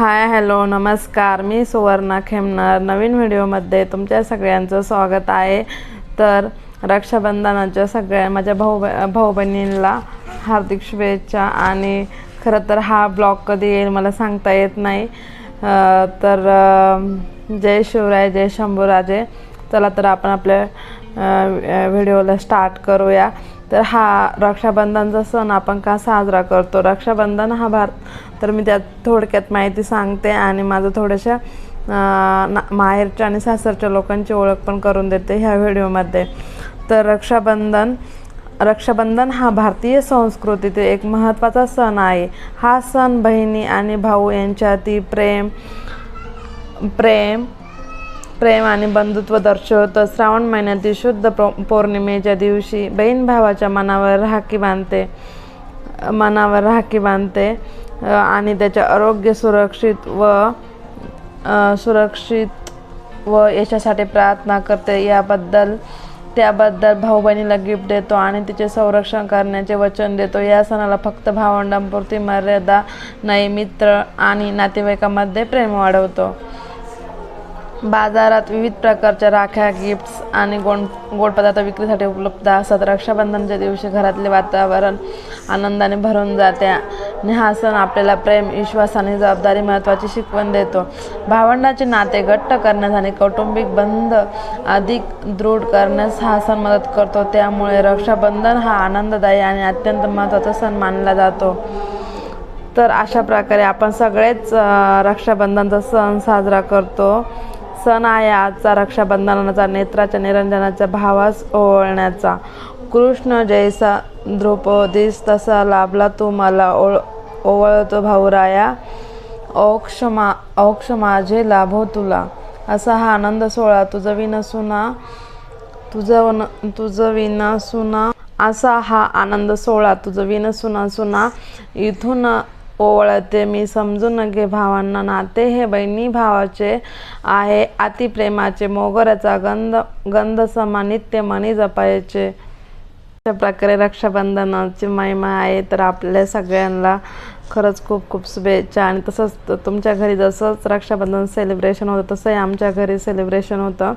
Hi hello नमस्कार. मी सुवर्णा खेमणार. नवीन व्हिडिओमध्ये तुमच्या सगळ्यांचं स्वागत आहे. तर रक्षाबंधनाच्या सगळ्या माझ्या भाऊ भाऊ बहिणींना हार्दिक शुभेच्छा आणि खरं तर हा ब्लॉग कधी येईल मला सांगता येत नाही. तर जय शिवराय जय शंभूराजे. चला तर आपण आपल्या व्हिडिओला स्टार्ट करूया. तर हा रक्षाबंधनचा सण आपण का साजरा करतो? रक्षाबंधन हा भार तर मी त्यात थोडक्यात माहिती सांगते आणि माझं थोड्याशा ना- माहेरच्या आणि सासरच्या लोकांची ओळख पण करून देते ह्या व्हिडिओमध्ये. तर रक्षाबंधन रक्षाबंधन हा भारतीय संस्कृतीतील एक महत्त्वाचा सण आहे. हा सण बहिणी आणि भाऊ यांच्यातील प्रेम प्रेम प्रेम आणि बंधुत्व दर्शवतं. श्रावण महिन्यातील शुद्ध पौर्णिमेच्या दिवशी बहीण भावाच्या मनावर राखी बांधते मनावर राखी बांधते आणि त्याचे आरोग्य सुरक्षित व सुरक्षित व यशासाठी प्रार्थना करते. याबद्दल त्याबद्दल भाऊ बहिणीला गिफ्ट देतो आणि तिचे संरक्षण करण्याचे वचन देतो. या सणाला फक्त भावंडांपुरती मर्यादा नाही मित्र आणि नातेवाईकामध्ये प्रेम वाढवतो. बाजारात विविध प्रकारच्या राख्या गिफ्ट्स आणि गोड गोड पदार्थ विक्रीसाठी उपलब्ध असतात. रक्षाबंधनच्या दिवशी घरातले वातावरण आनंदाने भरून जाते आणि हा सण आपल्याला प्रेम विश्वास आणि जबाबदारी महत्त्वाची शिकवण देतो. भावंडाचे नाते घट्ट करण्यास आणि कौटुंबिक बंध अधिक दृढ करण्यास हा सण मदत करतो. त्यामुळे रक्षाबंधन हा आनंददायी आणि अत्यंत महत्त्वाचा सण मानला जातो. तर अशा प्रकारे आपण सगळेच रक्षाबंधनचा सण साजरा करतो. सण आहे आजचा रक्षाबंधनाचा नेत्राच्या निरंजनाच्या भावास ओवळण्याचा कृष्ण जैसा द्रौपदीस तसा लाभला तू मला ओळ ओवळतो भाऊराया औक्ष मा औक्ष माझे लाभो तुला. असा हा आनंद सोहळा तुझं विनसुना तुझं वन तुझं विना सुना. असा हा आनंद सोहळा तुझं विन सुना सुना. इथून ओवळते मी समजून घे भावांना नाते. हे बहिणी भावाचे आहे. अतिप्रेमाचे मोगऱ्याचा गंध गंध समान नित्य मनी जपायचे. अशा प्रकारे रक्षाबंधनाची महिमा आहे. तर आपल्या सगळ्यांना खरंच खूप खूप शुभेच्छा. आणि तसंच तुमच्या घरी जसंच रक्षाबंधन सेलिब्रेशन होतं तसंही आमच्या घरी सेलिब्रेशन होतं.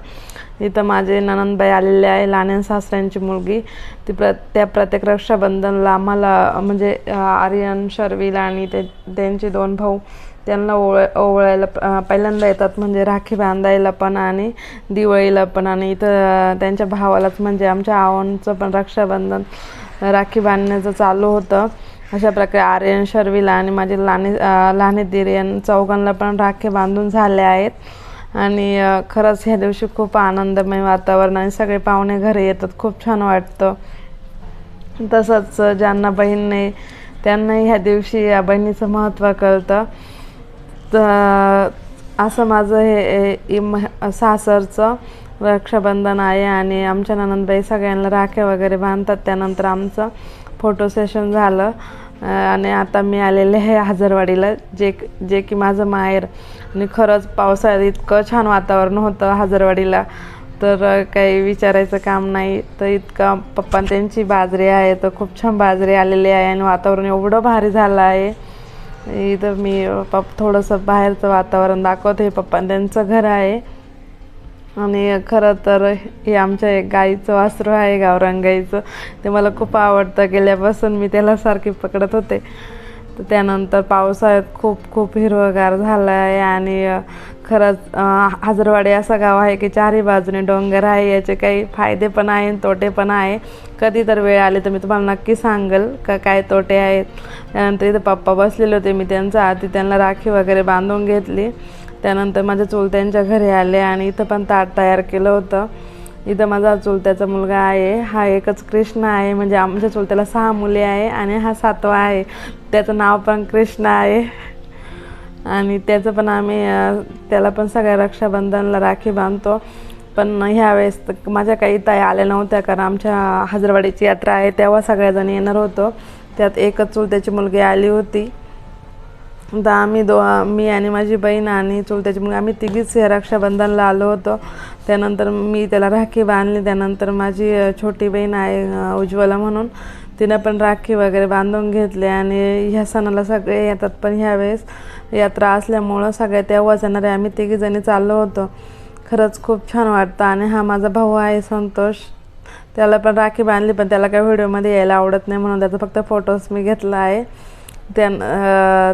इथं माझे ननंदबाई आलेले आहे लहान सासऱ्यांची मुलगी. ती प्र त्या प्रत्येक रक्षाबंधनला आम्हाला म्हणजे आर्यन शर्विला आणि ते त्यांचे दोन भाऊ त्यांना ओळ ओवळायला पहिल्यांदा येतात. म्हणजे राखी बांधायला पण आणि दिवाळीला पण. आणि इथं त्यांच्या भावालाच म्हणजे आमच्या आवांचं पण रक्षाबंधन राखी बांधण्याचं चालू होतं. अशा प्रकारे आर्यन शर्विला आणि माझे लहाने लहाने दीर यां चौघांना पण राखे बांधून झाले आहेत. आणि खरंच ह्या दिवशी खूप आनंदमय वातावरण आणि सगळे पाहुणे घरी येतात. खूप छान वाटतं. तसंच ज्यांना बहीण नाही त्यांनाही ह्या दिवशी या बहिणीचं महत्त्व कळतं. तर असं माझं हे सासरचं रक्षाबंधन आहे आणि आमच्या ननंदबाई सगळ्यांना राख्या वगैरे बांधतात. त्यानंतर आमचं फोटो सेशन झालं. आणि आता मी आलेले आहे हजरवाडीला. जे जे की माझं माहेर. आणि खरंच पावसाळ्यात इतकं छान वातावरण होतं हजरवाडीला. तर काही विचारायचं काम नाही. तर इतका पप्पा त्यांची बाजरी आहे. तर खूप छान बाजरी आलेली आहे आणि वातावरण एवढं भारी झालं आहे. इथं मी पप थोडंसं बाहेरचं वातावरण दाखवते. हे पप्पा त्यांचं घर आहे. आणि खरं तर हे आमच्या एक गाईचं वासरू आहे गावरान गाईचं ते मला खूप आवडतं. गेल्यापासून मी त्याला सारखी पकडत होते. तर त्यानंतर पावसाळ्यात खूप खूप हिरवगार झालं आहे आणि खरंच हजरवाडी असं गाव आहे की चारही बाजूने डोंगर आहे. याचे काही फायदे पण आहे आणि तोटे पण आहे. कधी तर वेळ आली तर मी तुम्हाला नक्की सांगेल का काय तोटे आहेत. त्यानंतर इथं पप्पा बसलेले होते. मी त्यांच्या आधी त्यांना राखी वगैरे बांधून घेतली. त्यानंतर माझ्या चुलत्यांच्या घरी आले आणि इथं पण ताट तयार केलं होतं. इथं माझा चुलत्याचा मुलगा आहे. हा एकच कृष्ण आहे. म्हणजे आमच्या चुलत्याला सहा मुले आहे आणि हा सातवा आहे. त्याचं नाव पण कृष्ण आहे. आणि त्याचं पण आम्ही त्याला पण सगळ्या रक्षाबंधनला राखी बांधतो. पण ह्यावेळेस तर माझ्या काही ताई आल्या नव्हत्या कारण आमच्या हजरवाडीची यात्रा आहे. तेव्हा सगळ्याजण येणार होतो. त्यात एकच चुलत्याची मुलगी आली होती. तर आम्ही दो मी आणि माझी बहीण आणि चुलत्याची मुलगी आम्ही तिघीच रक्षाबंधनला आलो होतो. त्यानंतर मी त्याला राखी बांधली. त्यानंतर माझी छोटी बहीण आहे उज्ज्वला म्हणून. तिनं पण राखी वगैरे बांधून घेतली आणि ह्या सणाला सगळे येतात. पण ह्यावेळेस यात्रा असल्यामुळं सगळ्या तेव्हाच येणारे आम्ही तिघीजणी चाललो होतो. खरंच खूप छान वाटतं आणि हा माझा भाऊ आहे संतोष. त्याला पण राखी बांधली पण त्याला काही व्हिडिओमध्ये यायला आवडत नाही म्हणून त्याचा फक्त फोटोज मी घेतला आहे. त्या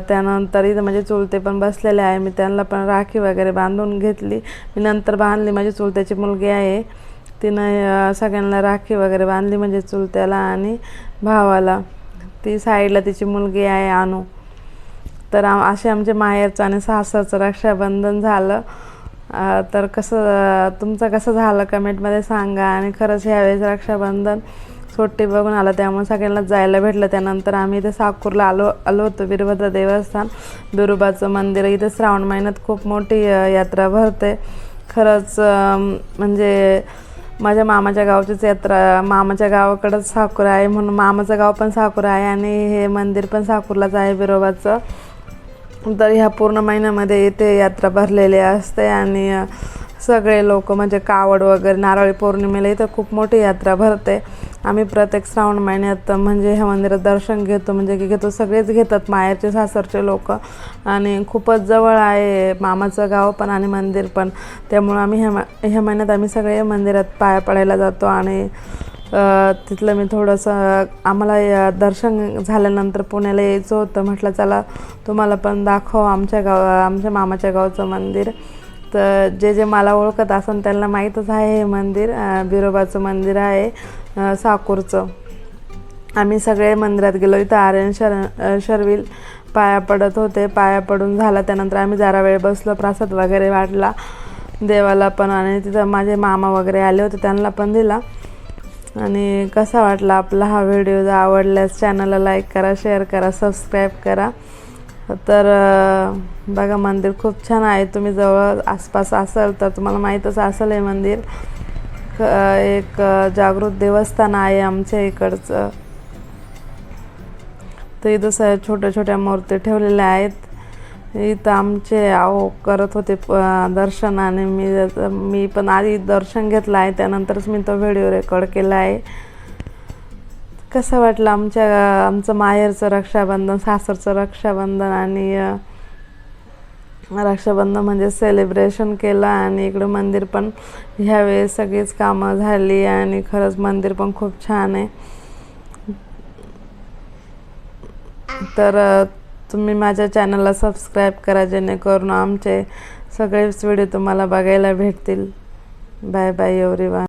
त्यानंतर इथं म्हणजे चुलते पण बसलेले आहे. मी त्यांना पण राखी वगैरे बांधून घेतली. मी नंतर बांधली माझी चुलत्याची मुलगी आहे. तिनं सगळ्यांना राखी वगैरे बांधली म्हणजे चुलत्याला आणि भावाला. ती साईडला तिची मुलगी आहे आणू तर आम असे आमचे माहेरचं आणि सासरचं रक्षाबंधन झालं. तर कसं तुमचं कसं झालं कमेंटमध्ये सांगा आणि खरंच ह्यावेळेस रक्षाबंधन सुट्टी बघून आलं त्यामुळे सगळ्यांना जायला भेटलं. त्यानंतर आम्ही इथे साकूरला आलो आलो होतो वीरभद्र देवस्थान. बिरुबाचं मंदिर इथे श्रावण महिन्यात खूप मोठी यात्रा भरते. खरंच म्हणजे माझ्या मामाच्या गावचीच यात्रा मामाच्या गावाकडंच साकूर आहे म्हणून मामाचं गाव पण साकूर आहे आणि हे मंदिर पण साकूरलाच आहे बिरोबाचं तर ह्या पूर्ण महिन्यामध्ये इथे यात्रा भरलेली असते आणि सगळे लोक म्हणजे कावड वगैरे नारळी पौर्णिमेला इथं खूप मोठी यात्रा भरते. आम्ही प्रत्येक श्रावण महिन्यात म्हणजे ह्या मंदिरात दर्शन घेतो म्हणजे की घेतो सगळेच घेतात माहेरचे सासरचे लोक. आणि खूपच जवळ आहे मामाचं गाव पण आणि मंदिर पण. त्यामुळं आम्ही ह्या मा- ह्या महिन्यात आम्ही सगळे मंदिरात पाया पडायला जातो आणि तिथलं मी थोडंसं आम्हाला या दर्शन झाल्यानंतर पुण्याला यायचं होतं म्हटलं चला तुम्हाला पण दाखव आमच्या गाव आमच्या मामाच्या गावचं मंदिर. तर जे जे मला ओळखत असन त्यांना माहीतच आहे हे मंदिर बिरोबाचं मंदिर आहे साकूरचं. आम्ही सगळे मंदिरात गेलो इथं आर्यन शर शर्विल पाया पडत होते. पाया पडून झाला त्यानंतर आम्ही जरा वेळ बसलो प्रसाद वगैरे वाटला देवाला पण आणि तिथं माझे मामा वगैरे आले होते त्यांना पण दिला. आणि कसा वाटला आपला हा व्हिडिओ? जर आवडल्यास चॅनलला लाईक करा शेअर करा सबस्क्राईब करा. तर बघा मंदिर खूप छान आहे. तुम्ही जवळ आसपास असाल तर तुम्हाला माहीतच असेल हे मंदिर. क- एक जागृत देवस्थान आहे आमच्या इकडचं. तर इथं स छोट्या छोट्या मूर्ती ठेवलेल्या आहेत. इथं आमचे आहो करत होते प- दर्शन आणि मी मी पण आधी दर्शन घेतलं आहे. त्यानंतरच मी तो व्हिडिओ रेकॉर्ड केला आहे. कसं वाटलं आमच्या आमचं माहेरचं रक्षाबंधन सासरचं रक्षाबंधन आणि रक्षाबंधन म्हणजे सेलिब्रेशन केलं आणि इकडं मंदिर पण ह्यावेळेस सगळीच कामं झाली आणि खरंच मंदिर पण खूप छान आहे. तर तुम्ही माझ्या चॅनलला सबस्क्राईब करा जेणेकरून आमचे सगळेच व्हिडिओ तुम्हाला बघायला भेटतील. Bye bye everyone